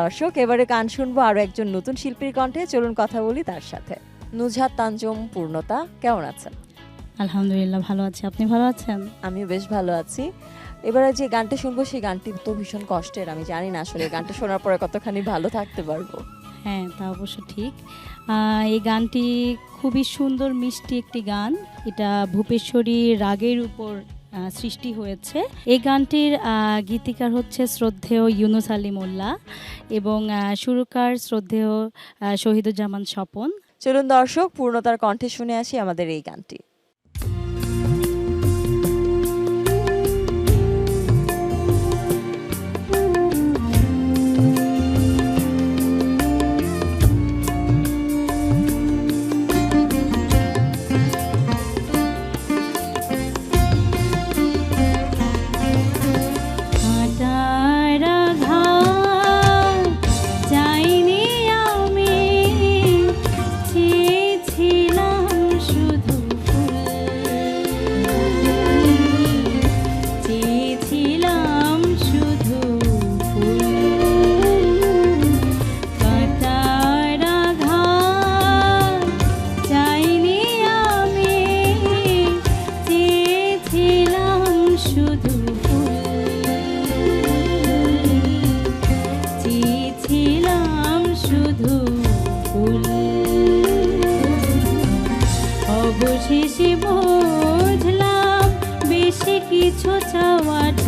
দর্শক এবারে গান শুনব আরও একজন নতুন শিল্পীর কণ্ঠে। চলুন কথা বলি তার সাথে। নুজহাত তানজুম পূর্ণতা কেমন আছেন? আলহামদুলিল্লাহ ভালো আছি। আপনি ভালো আছেন? আমিও বেশ ভালো আছি। এবারে যে গানটা শুনব সেই গানটি তো ভীষণ কষ্টের। আমি জানি না আসলে গানটা শোনার পরে কতখানি ভালো থাকতে পারব। হ্যাঁ তা অবশ্য ঠিক। এই গানটি খুবই সুন্দর মিষ্টি একটি গান। এটা ভূপেশ্বরী রাগের উপর সৃষ্টি হয়েছে। এই গানটির গীতিকার হচ্ছে শ্রদ্ধেয় ইউনুস আলী মোল্লা এবং সুরকার শ্রদ্ধেয় শহীদুজ্জামান স্বপন। চলুন দর্শক, পূর্ণতার কণ্ঠে শুনে আসি আমাদের এই গানটি। অবশেষে বুঝলাম বেশি কিছু চাওয়াটাই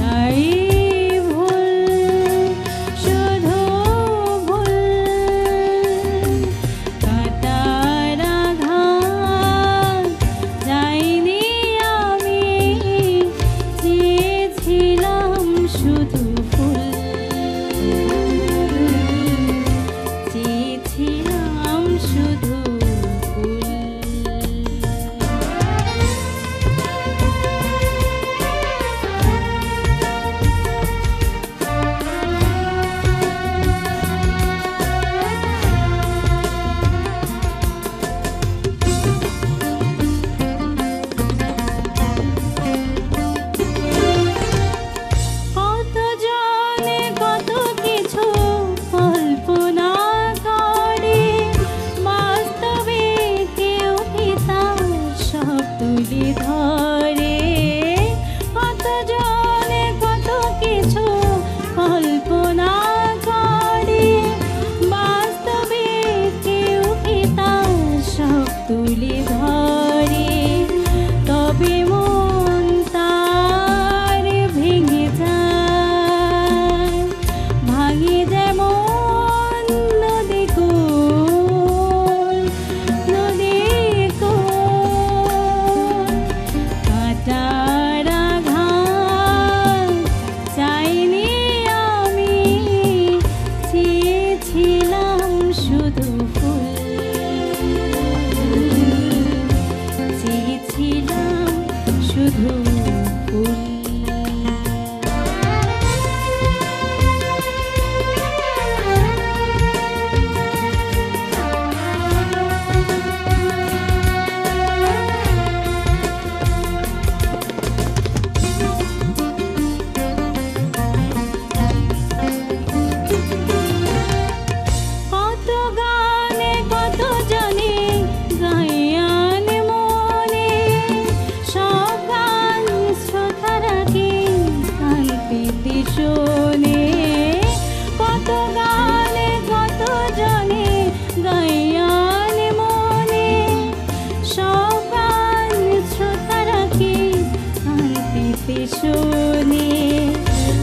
শোনে।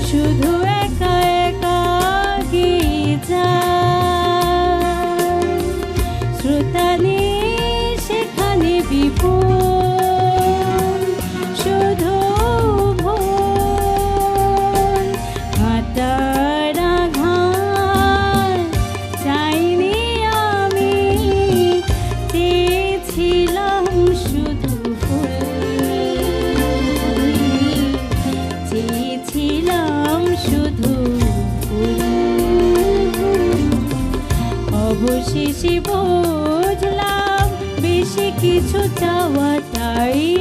শুধু একা একা গেয়ে যায়। শ্রোতানে সেখানে বিপুল শুধু অবশেষে বুঝলাম বেশি কিছু চাওয়াটাই ভুল